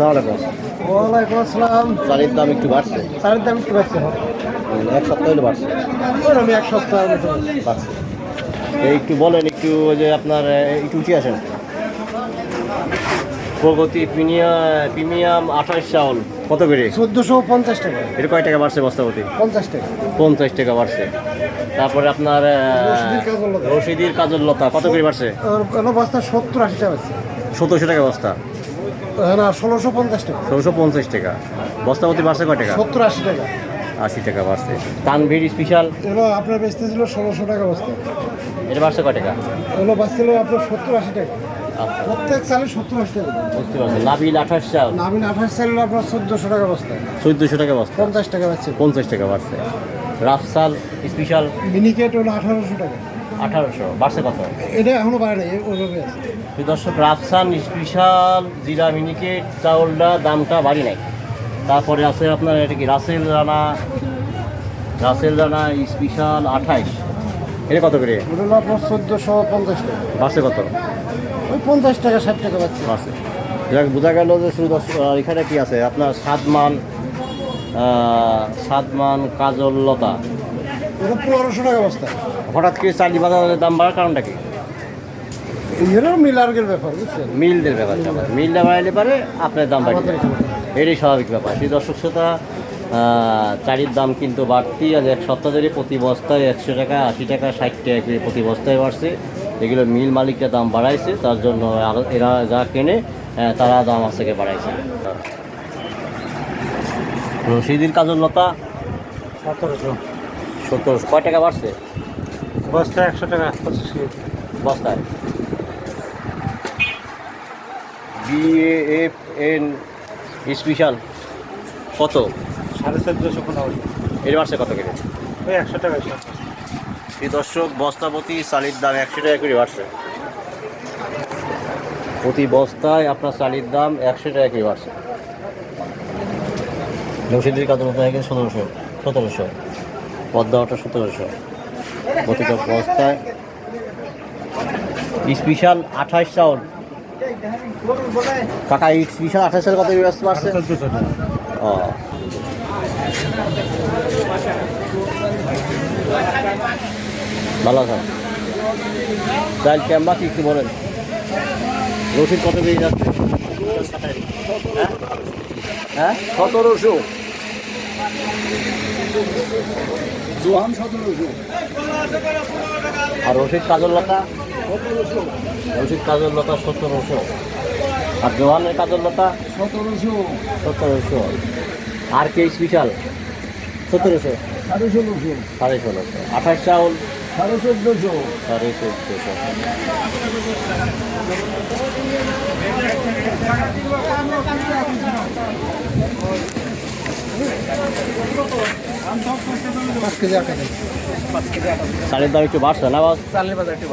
সালাম আলাইকুম। ওয়ালাইকুম আসসালাম। চালের দাম একটু বাড়ছে। চালের দাম একটু বাড়ছে এক সপ্তাহ হলে বাড়ছে। আমি এক সপ্তাহ বাড়ছে। একটু বলেন একটু ওই যে আপনার একটু উঠে আসেন। প্রগতি প্রিমিয়াম আঠাশ চাউল। কত করে? চোদ্দোশো পঞ্চাশ টাকা। এটা কয় টাকা বাড়ছে বস্তাপতি? পঞ্চাশ টাকা। পঞ্চাশ টাকা বাড়ছে। তারপরে আপনার রশিদির কাজল লতা। কত করে বাড়ছে? বস্তা সত্তর আশি টাকা আছে সতেরোশো টাকা বস্তা। হ্যাঁ না ষোলোশো পঞ্চাশ টাকা। ষোলোশো পঞ্চাশ টাকা। বস্তাপতি বাড়ছে কয় টাকা? সত্তর আশি টাকা। আশি টাকা বাড়ছে। তানভীর স্পেশাল এগুলো আপনার বেচতেছিল ষোলোশো টাকা বস্তা। এটা বাড়ছে কয় টাকা? এগুলো বাঁচছিল আপনার সত্তর আশি টাকা। আচ্ছা। প্রত্যেক চালে সত্তর আশি টাকা। বুঝতে পারছি। নাবিল আঠাশ চাল? নামিন আঠাশ চাল আপনার চোদ্দোশো টাকা বস্তা। চোদ্দোশো টাকা বস্তা। পঞ্চাশ টাকা পাচ্ছে পঞ্চাশ টাকা বাড়ছে। রাফসাল স্পেশাল মিনিকেট হলো আঠারোশো টাকা। আঠারোশো। বাড়ছে কত? এটা এখনও বাড়ে নাই ওইভাবে আছে। দর্শক রাফসান স্পেশাল জিরা মিনিকেট চাউলটা দামটা বাড়ি নাই। তারপরে আছে আপনার এটা কি রাসেল রানা? রাসেল রানা স্পেশাল আঠাইশ। এটা কত করে? ওটা আপনার চোদ্দোশো পঞ্চাশ টাকা। বাড়ছে কত? ওই পঞ্চাশ টাকা ষাট টাকা পাচ্ছে বাড়ছে। যাক বোঝা গেল যে শুধু এখানে কি আছে? আপনার সাতমান আহ, সাতমান কাজল লতা। পনেরোশো টাকা বস্তা। হঠাৎ করে চালি বাজারের দাম বাড়ার কারণটা কি? এরও মিলার্গের ব্যাপার বুঝছেন? মিলদের ব্যাপারটা মিলটা বাড়াইলে পারে আপনার দাম এখানে। এটাই স্বাভাবিক ব্যাপার। সেই দর্শক শ্রোতা চারির দাম কিন্তু বাড়তি আজ এক সপ্তাহ ধরে প্রতি বস্তায় একশো টাকা আশি টাকা ষাট টাকা করে প্রতি বস্তায় বাড়ছে। এগুলো মিল মালিকরা দাম বাড়াইছে তার জন্য এরা যা কেনে তারা দাম আজকে বাড়াইছে। রশিদির কাজল লতা? সতেরোশো। সত্তর। কয় টাকা বাড়ছে? বস্তা একশো টাকা পঁচিশ কেজি। বস্তায়? বিএফ এন স্পেশাল কত? সাড়ে চোদ্দোশো পনেরো। এর বাড়ছে কত করে ওই একশো টাকা এই দর্শক বস্তাপতি চালির দাম একশো টাকা করে বাড়ছে। প্রতি বস্তায় আপনার চালির দাম একশো টাকা করে বাড়ছে। নৌসিদির কাতর মতো হয়ে গেছে সতেরোশো সতেরোশো। পদ্মা ওটা সতেরোশো। প্রতিটা বস্তায় স্পেশাল আঠাশ চাউল কাকা স্পেশাল আঠাশ চাউল কত চোদ্দোশো টাকা ও। ভালো আছো? চাল ক্যাম্বা কি একটু বলেন। রসিদ কত বেরিয়ে যাচ্ছে? হ্যাঁ? সতেরোশো। আর রসিদ কাজল লতা? রসিদ কাজল লতা সতেরোশো। আর জোহানের কাজল লতা? সতেরোশো। সতেরোশো। আর কে স্পেশাল? সতেরোশো। সাড়ে ষোলোশো। সাড়ে ষোলোশো। আঠাশ চাউল সাড়ে চোদ্দোশো। সাড়ে চোদ্দোশো। পাঁচ কেজি দাম একটু বাড়ছে না বাস? একটু